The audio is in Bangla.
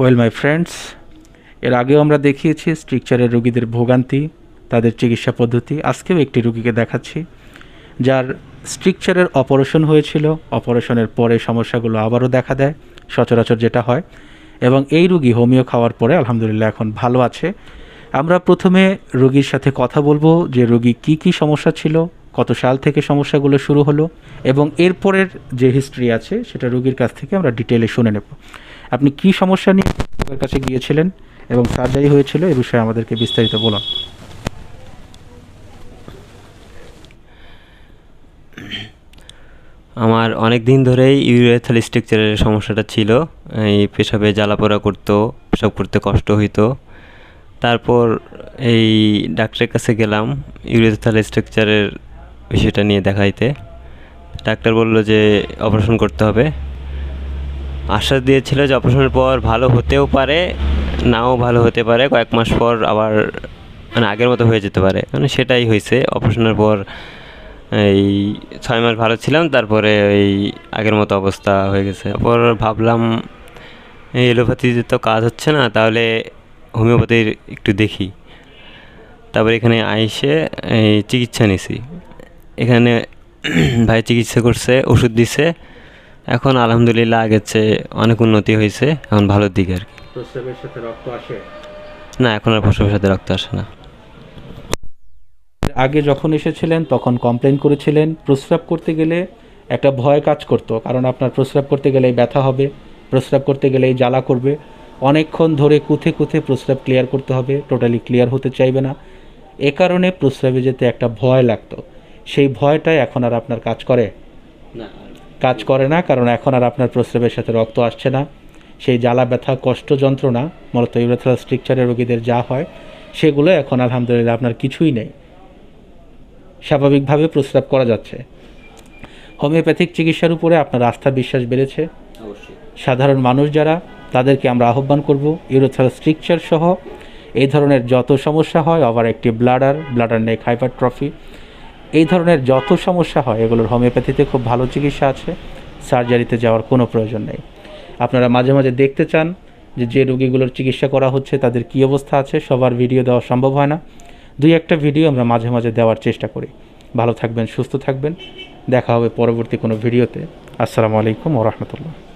ওয়েল মাই ফ্রেন্ডস এর আগেও আমরা দেখিয়েছি স্ট্রিকচারের রোগীদের ভোগান্তি, তাদের চিকিৎসা পদ্ধতি। আজকেও একটি রুগীকে দেখাচ্ছি, যার স্ট্রিকচারের অপারেশন হয়েছিল। অপারেশনের পরে সমস্যাগুলো আবারও দেখা দেয়, সচরাচর যেটা হয়। এবং এই রুগী হোমিও খাওয়ার পরে আলহামদুলিল্লাহ এখন ভালো আছে। আমরা প্রথমে রোগীর সাথে কথা বলব যে রোগী কি কি সমস্যা ছিল, কত সাল থেকে সমস্যাগুলো শুরু হলো এবং এরপরের যে হিস্ট্রি আছে, সেটা রোগীর কাছ থেকে আমরা ডিটেলে শুনে নেব। আপনি কি সমস্যা নিয়ে ডাক্তারের কাছে গিয়েছিলেন এবং সার্জারি হয়েছিল এ বিষয়ে আমাদেরকে বিস্তারিত বলুন। আমার অনেক দিন ধরেই ইউরেথাল স্ট্রাকচারের সমস্যাটা ছিল। এই পেশাবে জ্বালাপোড়া করতো, পেশাব করতে কষ্ট হইতো। তারপর এই ডাক্তারের কাছে গেলাম ইউরেথাল স্ট্রাকচারের বিষয়টা নিয়ে দেখাইতে। ডাক্তার বলল যে, অপারেশন করতে হবে। আশ্বাস দিয়েছিল যে অপারেশনের পর ভালো হতেও পারে, নাও ভালো হতে পারে, কয়েক মাস পর আবার মানে আগের মতো হয়ে যেতে পারে। মানে সেটাই হয়েছে। অপারেশনের পর এই ছয় মাস ভালো ছিলাম, তারপরে এই আগের মতো অবস্থা হয়ে গেছে। তারপর ভাবলাম, এই এলোপ্যাথিতে তো কাজ হচ্ছে না, তাহলে হোমিওপ্যাথির একটু দেখি। তারপর এখানে আইসে এই চিকিৎসা নিছি। এখানে ভাই চিকিৎসা করছে, ওষুধ দিছে। এখন আলহামদুলিল্লাহ আগের চেয়ে অনেক উন্নতি হয়েছে এখন ভালোর দিকে আর কি। প্রস্রাবের সাথে রক্ত আসে? না এখন আর প্রসবের সাথে রক্ত আসে না। আগে যখন এসেছিলেন তখন কমপ্লেন করেছিলেন। প্রস্রাব করতে গেলে একটা ভয় কাজ করতো কারণ আপনার প্রস্রাব করতে গেলেই ব্যথা হবে প্রস্রাব করতে গেলেই জ্বালা করবে। অনেকক্ষণ ধরে কুথে কুথে প্রস্রাব ক্লিয়ার করতে হবে টোটালি ক্লিয়ার হতে চাইবে না। এ কারণে প্রস্রাবে যেতে একটা ভয় লাগতো। সেই ভয়টাই এখন আর আপনার কাজ করে? কাজ করে না কারণ এখন আর আপনার প্রস্রাবের সাথে রক্ত আসছে না। সেই জ্বালা ব্যথা কষ্ট যন্ত্রণা মূলত ইউরেথ্রাল স্ট্রিকচারের রোগীদের যা হয় সেগুলো এখন আলহামদুলিল্লাহ আপনার কিছুই নেই। স্বাভাবিকভাবে প্রস্রাব করা যাচ্ছে। হোমিওপ্যাথিক চিকিৎসার উপরে আপনার আস্থা বিশ্বাস বেড়েছে। সাধারণ মানুষ যারা তাদেরকে আমরা আহ্বান করব ইউরোথাল স্ট্রিকচার সহ এই ধরনের যত সমস্যা হয় ওভার একটি ব্লাডার ব্লাডার নেক হাইপারট্রফি এই ধরনের যত সমস্যা হয়, এগুলোর হোমিওপ্যাথিতে খুব ভালো চিকিৎসা আছে। সার্জারিতে যাওয়ার কোনো প্রয়োজন নেই। আপনারা মাঝে মাঝে দেখতে চান যে যে রোগীগুলোর চিকিৎসা করা হচ্ছে, তাদের কী অবস্থা আছে, সবার ভিডিও দেওয়া সম্ভব হয় না। দুই একটা ভিডিও আমরা মাঝে মাঝে দেওয়ার চেষ্টা করি। ভালো থাকবেন, সুস্থ থাকবেন। দেখা হবে পরবর্তী কোনো ভিডিওতে। আসসালামু আলাইকুম ও রহমতুল্লাহ।